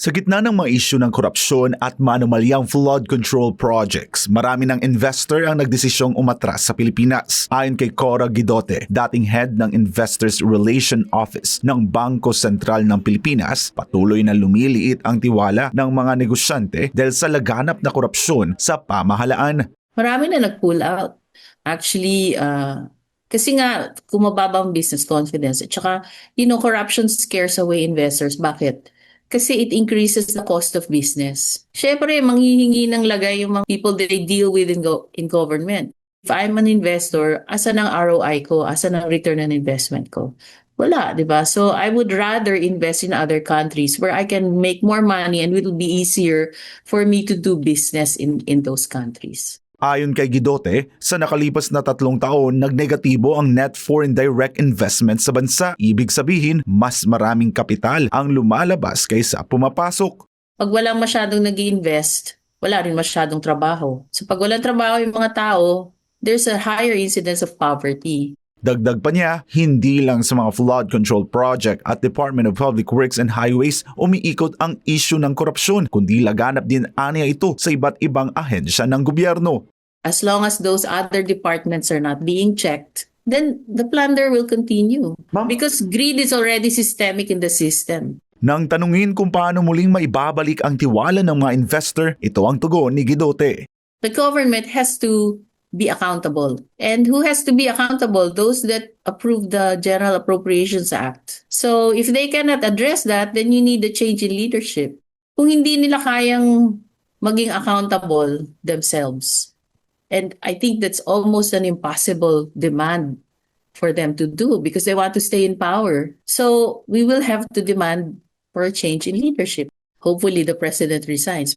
Sa gitna ng mga isyu ng korupsyon at manumalyang flood control projects, marami ng investor ang nagdesisyong umatras sa Pilipinas. Ayon kay Cora Guidote, dating head ng Investors Relation Office ng Bangko Sentral ng Pilipinas, patuloy na lumiliit ang tiwala ng mga negosyante dahil sa laganap na korupsyon sa pamahalaan. Marami na nag-pull out. Actually, uh, kasi nga, kung mababa ang business confidence, at saka, you know, corruption scares away investors. Bakit? Kasi it increases the cost of business. Siyempre, manghihingi ng lagay yung mga people that they deal with in, go- in government. If I'm an investor, asan ang ROI ko? Asan ang return on investment ko? Wala, di ba? So I would rather invest in other countries where I can make more money and it will be easier for me to do business in, in those countries. Ayon kay Guidote, sa nakalipas na tatlong taon, nagnegatibo ang net foreign direct investment sa bansa. Ibig sabihin, mas maraming kapital ang lumalabas kaysa pumapasok. Pag walang masyadong nag invest wala rin masyadong trabaho. So pag walang trabaho yung mga tao, there's a higher incidence of poverty. Dagdag pa niya, hindi lang sa mga flood control project at Department of Public Works and Highways umiikot ang issue ng korupsyon, kundi laganap din aniya ito sa iba't ibang ahensya ng gobyerno. As long as those other departments are not being checked, then the plunder will continue. Ma'am- Because greed is already systemic in the system. Nang tanungin kung paano muling maibabalik ang tiwala ng mga investor, ito ang tugon ni Guidote. The government has to be accountable. And who has to be accountable? Those that approve the General Appropriations Act. So if they cannot address that, then you need a change in leadership. Kung hindi nila kayang maging accountable themselves. And I think that's almost an impossible demand for them to do because they want to stay in power. So we will have to demand for a change in leadership. Hopefully the president resigns.